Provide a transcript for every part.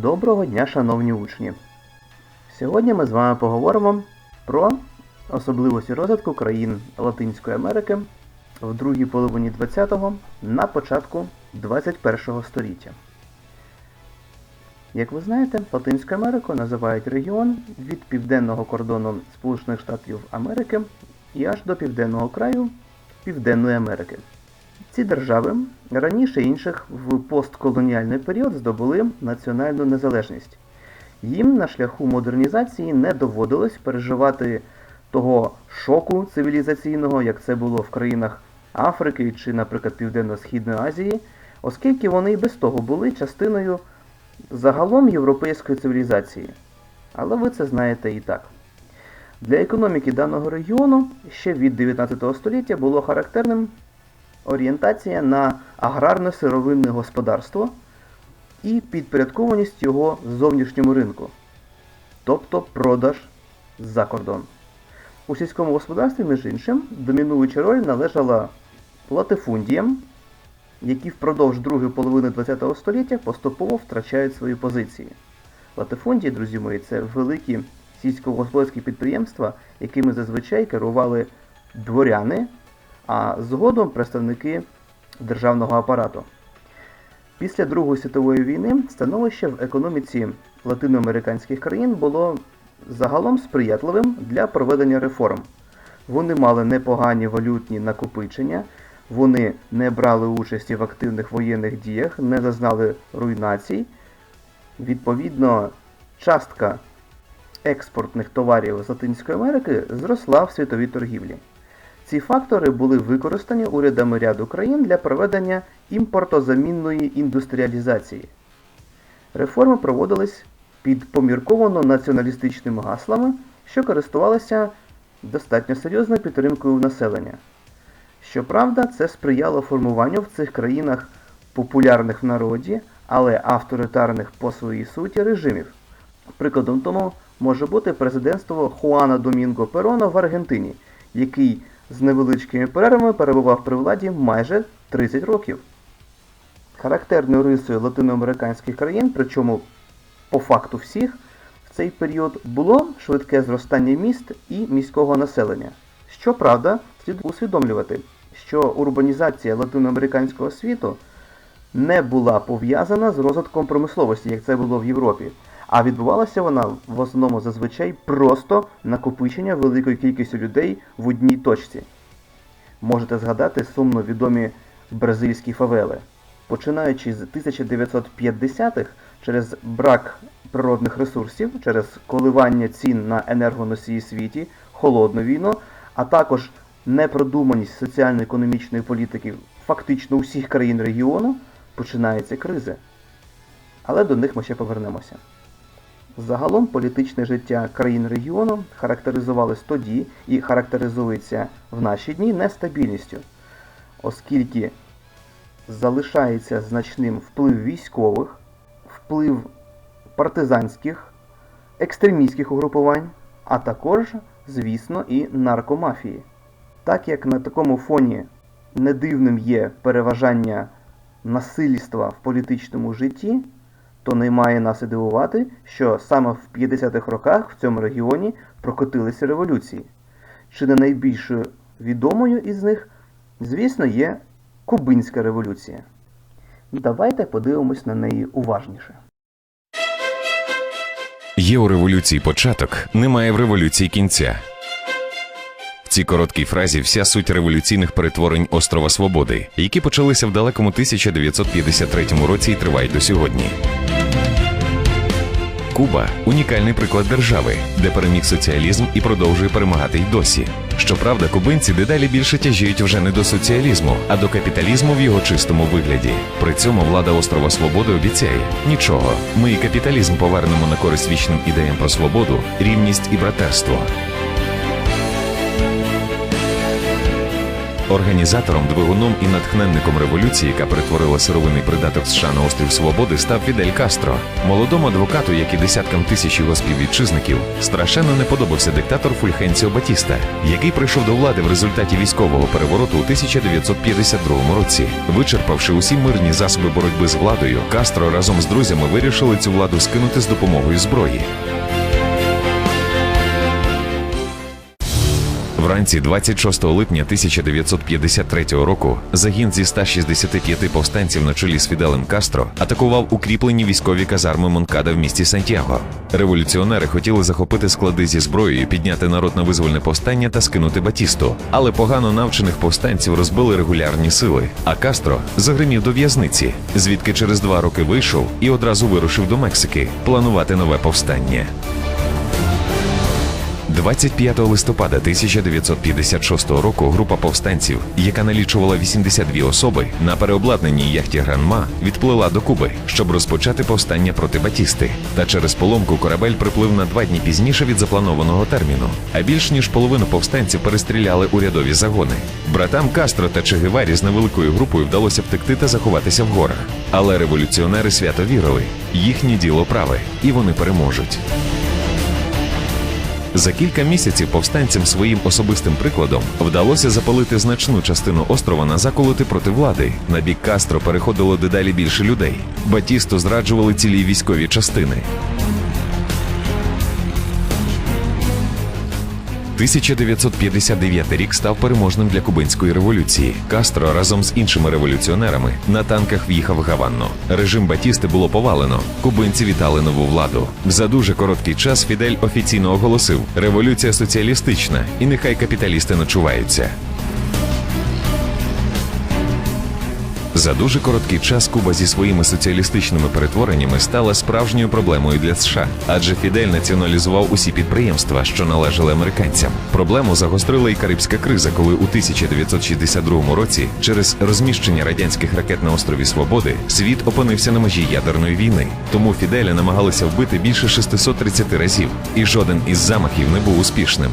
Доброго дня, шановні учні! Сьогодні ми з вами поговоримо про особливості розвитку країн Латинської Америки в другій половині 20-го на початку 21-го століття. Як ви знаєте, Латинську Америку називають регіон від південного кордону Сполучених Штатів Америки і аж до південного краю Південної Америки. Ці держави раніше інших в постколоніальний період здобули національну незалежність. Їм на шляху модернізації не доводилось переживати того шоку цивілізаційного, як це було в країнах Африки чи, наприклад, Південно-Східної Азії, оскільки вони і без того були частиною загалом європейської цивілізації. Але ви це знаєте і так. Для економіки даного регіону ще від 19 століття було характерним орієнтація на аграрно-сировинне господарство і підпорядкованість його зовнішньому ринку, тобто продаж за кордон. У сільському господарстві, між іншим, домінуюча роль належала латифундіям, які впродовж другої половини ХХ століття поступово втрачають свої позиції. Латифундії, друзі мої, це великі сільськогосподарські підприємства, якими зазвичай керували дворяни, а згодом представники державного апарату. Після Другої світової війни становище в економіці латиноамериканських країн було загалом сприятливим для проведення реформ. Вони мали непогані валютні накопичення, вони не брали участі в активних воєнних діях, не зазнали руйнацій. Відповідно, частка експортних товарів з Латинської Америки зросла в світовій торгівлі. Ці фактори були використані урядами ряду країн для проведення імпортозамінної індустріалізації. Реформи проводились під помірковано націоналістичними гаслами, що користувалися достатньо серйозною підтримкою населення. Щоправда, це сприяло формуванню в цих країнах популярних в народі, але авторитарних по своїй суті режимів. Прикладом тому може бути президентство Хуана Домінго Перона в Аргентині, який з невеличкими перервами перебував при владі майже 30 років. Характерною рисою латиноамериканських країн, причому по факту всіх, в цей період було швидке зростання міст і міського населення. Щоправда, слід усвідомлювати, що урбанізація латиноамериканського світу не була пов'язана з розвитком промисловості, як це було в Європі, а відбувалася вона в основному зазвичай просто накопичення великої кількості людей в одній точці. Можете згадати сумно відомі бразильські фавели. Починаючи з 1950-х, через брак природних ресурсів, через коливання цін на енергоносії світі, холодну війну, а також непродуманість соціально-економічної політики фактично усіх країн регіону, починаються кризи. Але до них ми ще повернемося. Загалом політичне життя країн регіону характеризувалось тоді і характеризується в наші дні нестабільністю, оскільки залишається значним вплив військових, вплив партизанських, екстремістських угрупувань, а також, звісно, і наркомафії. Так як на такому фоні недивним є переважання насильства в політичному житті, то не має нас і дивувати, що саме в 50-х роках в цьому регіоні прокотилися революції. Чи не найбільшою відомою із них, звісно, є Кубинська революція. Давайте подивимось на неї уважніше. Є у революції початок, немає в революції кінця. В цій короткій фразі вся суть революційних перетворень острова Свободи, які почалися в далекому 1953 році і тривають до сьогодні. Куба унікальний приклад держави, де переміг соціалізм і продовжує перемагати й досі. Щоправда, кубинці дедалі більше тяжіють вже не до соціалізму, а до капіталізму в його чистому вигляді. При цьому влада острова Свободи обіцяє нічого. Ми і капіталізм повернемо на користь вічним ідеям про свободу, рівність і братерство. Організатором, двигуном і натхненником революції, яка перетворила сировинний придаток США на острів Свободи, став Фідель Кастро. Молодому адвокату, як і десяткам тисяч його співвітчизників, страшенно не подобався диктатор Фульхенціо Батіста, який прийшов до влади в результаті військового перевороту у 1952 році. Вичерпавши усі мирні засоби боротьби з владою, Кастро разом з друзями вирішили цю владу скинути з допомогою зброї. Вранці 26 липня 1953 року загін зі 165 повстанців на чолі з Фіделем Кастро атакував укріплені військові казарми Монкада в місті Сантьяго. Революціонери хотіли захопити склади зі зброєю, підняти народ на визвольне повстання та скинути Батісту. Але погано навчених повстанців розбили регулярні сили. А Кастро загримів до в'язниці, звідки через два роки вийшов і одразу вирушив до Мексики планувати нове повстання. 25 листопада 1956 року група повстанців, яка налічувала 82 особи, на переобладнаній яхті Гранма відплила до Куби, щоб розпочати повстання проти Батісти. Та через поломку корабель приплив на два дні пізніше від запланованого терміну. А більш ніж половину повстанців перестріляли урядові загони. Братам Кастро та Че Геварі з невеликою групою вдалося втекти та заховатися в горах. Але революціонери свято вірили, їхнє діло праве, і вони переможуть. За кілька місяців повстанцям своїм особистим прикладом вдалося запалити значну частину острова на заколоти проти влади. На бік Кастро переходило дедалі більше людей. Батісто зраджували цілі військові частини. 1959 рік став переможним для кубинської революції. Кастро разом з іншими революціонерами на танках в'їхав в Гаванну. Режим Батісти було повалено. Кубинці вітали нову владу. За дуже короткий час Фідель офіційно оголосив: революція соціалістична, і нехай капіталісти начуваються. За дуже короткий час Куба зі своїми соціалістичними перетвореннями стала справжньою проблемою для США, адже Фідель націоналізував усі підприємства, що належали американцям. Проблему загострила і Карибська криза, коли у 1962 році через розміщення радянських ракет на острові Свободи світ опинився на межі ядерної війни. Тому Фіделя намагалися вбити більше 630 разів, і жоден із замахів не був успішним.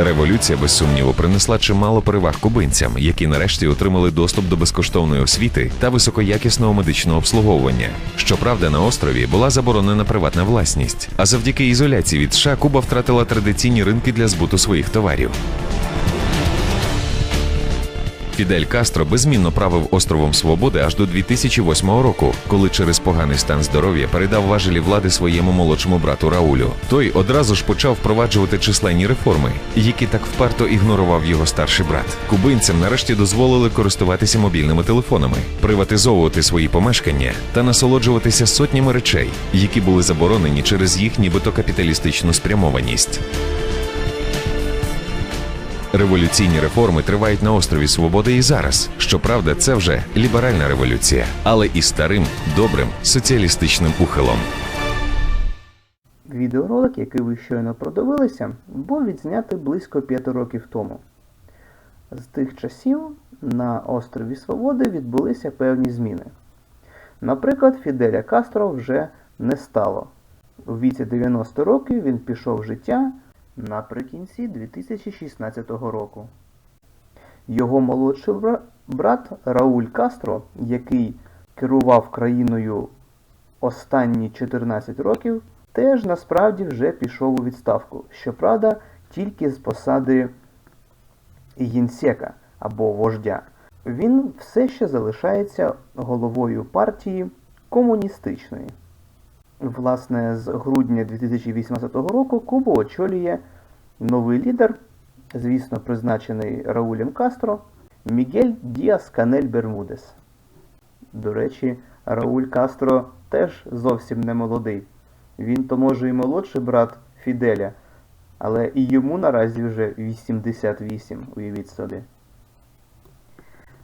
Революція, без сумніву, принесла чимало переваг кубинцям, які нарешті отримали доступ до безкоштовної освіти та високоякісного медичного обслуговування. Щоправда, на острові була заборонена приватна власність. А завдяки ізоляції від США Куба втратила традиційні ринки для збуту своїх товарів. Фідель Кастро безмінно правив островом Свободи аж до 2008 року, коли через поганий стан здоров'я передав важелі влади своєму молодшому брату Раулю. Той одразу ж почав впроваджувати численні реформи, які так вперто ігнорував його старший брат. Кубинцям нарешті дозволили користуватися мобільними телефонами, приватизовувати свої помешкання та насолоджуватися сотнями речей, які були заборонені через їх нібито капіталістичну спрямованість. Революційні реформи тривають на острові Свободи і зараз. Щоправда, це вже ліберальна революція, але і старим, добрим соціалістичним ухилом. Відеоролик, який ви щойно продивилися, був відзнятий близько 5 років тому. З тих часів на острові Свободи відбулися певні зміни. Наприклад, Фіделя Кастро вже не стало. У віці 90 років він пішов життя наприкінці 2016 року. Його молодший брат Рауль Кастро, який керував країною останні 14 років, теж насправді вже пішов у відставку. Щоправда, тільки з посади гінсека або вождя. Він все ще залишається головою партії комуністичної. Власне, з грудня 2018 року Кубу очолює новий лідер, звісно, призначений Раулем Кастро, Мігель Діас Канель Бермудес. До речі, Рауль Кастро теж зовсім не молодий. Він то може і молодший брат Фіделя, але і йому наразі вже 88, уявіть собі.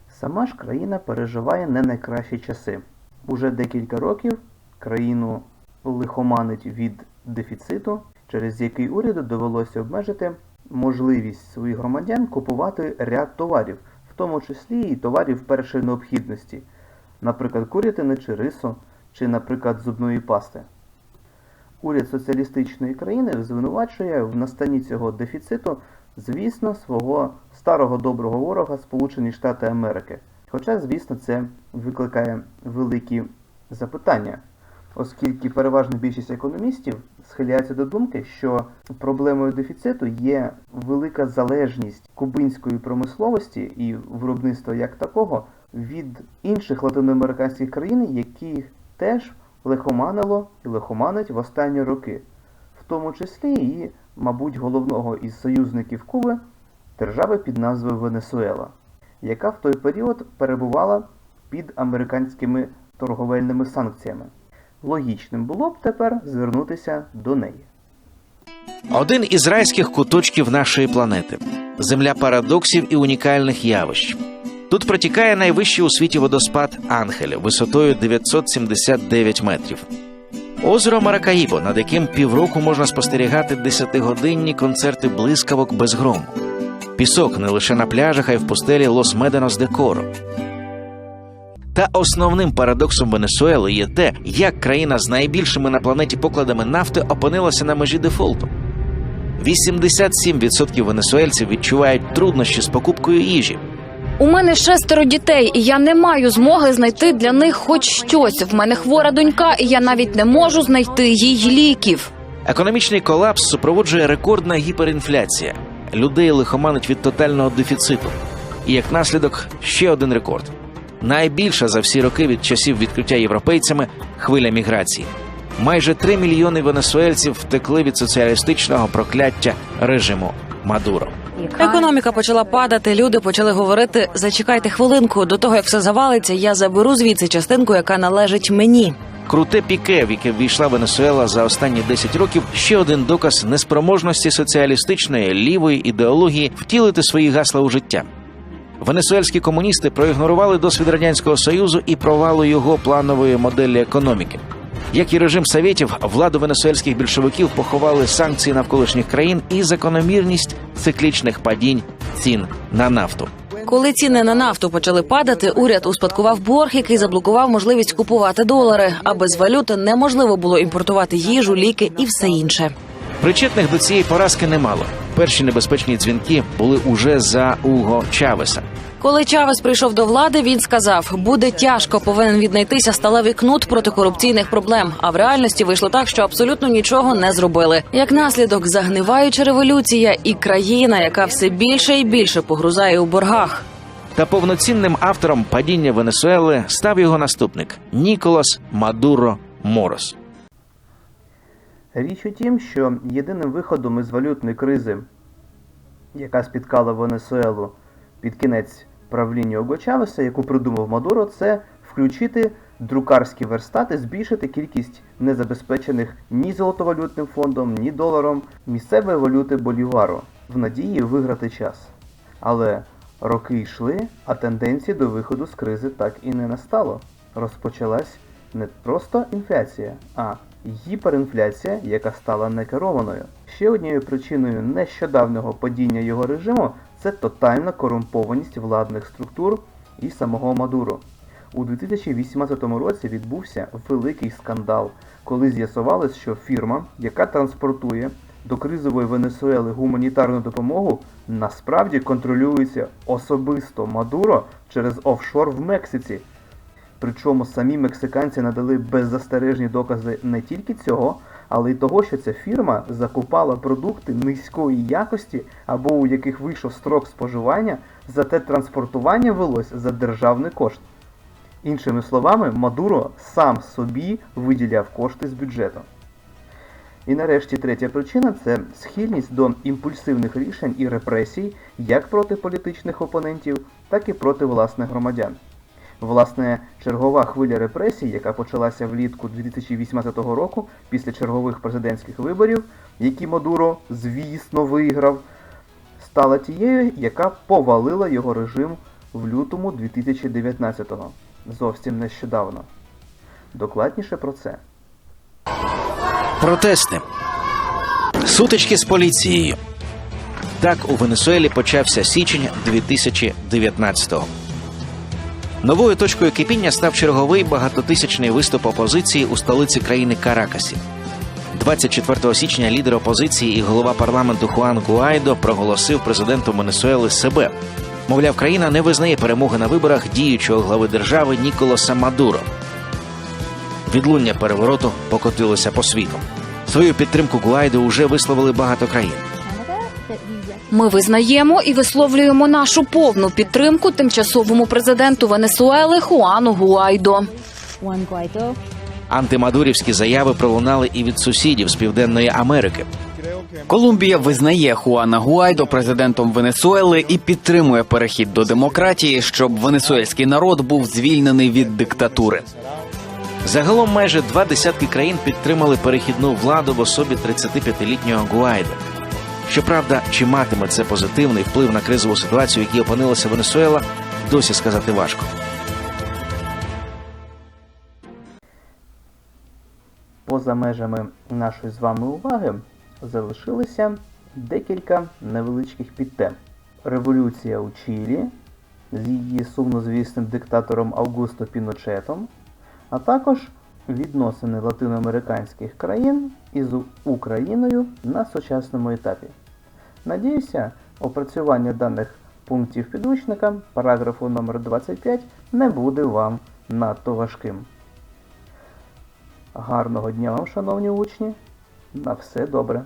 Сама ж країна переживає не найкращі часи. Уже декілька років країну лихоманить від дефіциту, через який уряду довелося обмежити можливість своїх громадян купувати ряд товарів, в тому числі і товарів першої необхідності, наприклад, курятини чи рису, чи, наприклад, зубної пасти. Уряд соціалістичної країни звинувачує в настанні цього дефіциту, звісно, свого старого доброго ворога Сполучені Штати Америки. Хоча, звісно, це викликає великі запитання, оскільки переважна більшість економістів схиляється до думки, що проблемою дефіциту є велика залежність кубинської промисловості і виробництва як такого від інших латиноамериканських країн, які теж лихоманило і лихоманить в останні роки, в тому числі і, мабуть, головного із союзників Куби держави під назвою Венесуела, яка в той період перебувала під американськими торговельними санкціями. Логічним було б тепер звернутися до неї. Один із райських куточків нашої планети земля парадоксів і унікальних явищ. Тут протікає найвищий у світі водоспад Ангель висотою 979 метрів. Озеро Маракаїбо, над яким півроку можна спостерігати десятигодинні концерти блискавок без грому. Пісок не лише на пляжах, а й в пустелі Лос Меденос де Коро. Та основним парадоксом Венесуели є те, як країна з найбільшими на планеті покладами нафти опинилася на межі дефолту. 87% венесуельців відчувають труднощі з покупкою їжі. У мене шестеро дітей, і я не маю змоги знайти для них хоч щось. В мене хвора донька, і я навіть не можу знайти їй ліків. Економічний колапс супроводжує рекордна гіперінфляція. Людей лихоманить від тотального дефіциту. І як наслідок ще один рекорд. Найбільша за всі роки від часів відкриття європейцями хвиля міграції. Майже 3 мільйони венесуельців втекли від соціалістичного прокляття режиму Мадуро. Економіка почала падати. Люди почали говорити: зачекайте хвилинку. До того як все завалиться, я заберу звідси частинку, яка належить мені. Круте піке, в яке ввійшла Венесуела за останні 10 років, ще один доказ неспроможності соціалістичної лівої ідеології втілити свої гасла у життя. Венесуельські комуністи проігнорували досвід радянського союзу і провалу його планової моделі економіки. Як і режим совєтів, владу венесуельських більшовиків поховали санкції навколишніх країн і закономірність циклічних падінь цін на нафту. Коли ціни на нафту почали падати, уряд успадкував борг, який заблокував можливість купувати долари. А без валюти неможливо було імпортувати їжу, ліки і все інше. Причетних до цієї поразки немало. Перші небезпечні дзвінки були уже за Уго Чавеса. Коли Чавес прийшов до влади, він сказав: буде тяжко, повинен віднайтися сталевий кнут проти корупційних проблем. А в реальності вийшло так, що абсолютно нічого не зробили. Як наслідок, загниваюча революція і країна, яка все більше і більше погрузає у боргах. Та повноцінним автором падіння Венесуели став його наступник Ніколас Мадуро Морос. Річ у тім, що єдиним виходом із валютної кризи, яка спіткала Венесуелу під кінець правління Ого Чавеса, яку придумав Мадуро, це включити друкарські верстати, збільшити кількість незабезпечених ні золотовалютним фондом, ні доларом місцевої валюти Болівару в надії виграти час. Але роки йшли, а тенденції до виходу з кризи так і не настало. Розпочалась не просто інфляція, а гіперінфляція, яка стала некерованою. Ще однією причиною нещодавнього падіння його режиму це тотальна корумпованість владних структур і самого Мадуро. У 2018 році відбувся великий скандал, коли з'ясувалось, що фірма, яка транспортує до кризової Венесуели гуманітарну допомогу, насправді контролюється особисто Мадуро через офшор в Мексиці. Причому самі мексиканці надали беззастережні докази не тільки цього, але й того, що ця фірма закупала продукти низької якості або у яких вийшов строк споживання, зате транспортування велось за державний кошт. Іншими словами, Мадуро сам собі виділяв кошти з бюджету. І нарешті третя причина це схильність до імпульсивних рішень і репресій як проти політичних опонентів, так і проти власних громадян. Власне, чергова хвиля репресій, яка почалася влітку 2018 року після чергових президентських виборів, які Мадуро, звісно, виграв, стала тією, яка повалила його режим в лютому 2019-го, зовсім нещодавно. Докладніше про це. Протести. Сутички з поліцією. Так у Венесуелі почався січень 2019-го. Новою точкою кипіння став черговий багатотисячний виступ опозиції у столиці країни Каракасі. 24 січня лідер опозиції і голова парламенту Хуан Гуайдо проголосив президентом Венесуели себе. Мовляв, країна не визнає перемоги на виборах діючого глави держави Ніколаса Мадуро. Відлуння перевороту покотилося по світу. Свою підтримку Гуайдо уже висловили багато країн. Ми визнаємо і висловлюємо нашу повну підтримку тимчасовому президенту Венесуели Хуану Гуайдо. Антимадурівські заяви пролунали і від сусідів з Південної Америки. Колумбія визнає Хуана Гуайдо президентом Венесуели і підтримує перехід до демократії, щоб венесуельський народ був звільнений від диктатури. Загалом майже два десятки країн підтримали перехідну владу в особі 35-літнього Гуайдо. Щоправда, чи матиме це позитивний вплив на кризову ситуацію, в якій опинилася Венесуела, досі сказати важко. Поза межами нашої з вами уваги залишилися декілька невеличких підтем. Революція у Чилі з її сумнозвісним диктатором Аугусто Піночетом, а також відносини латиноамериканських країн із Україною на сучасному етапі. Надіюся, опрацювання даних пунктів підручника параграфу номер 25 не буде вам надто важким. Гарного дня вам, шановні учні. На все добре.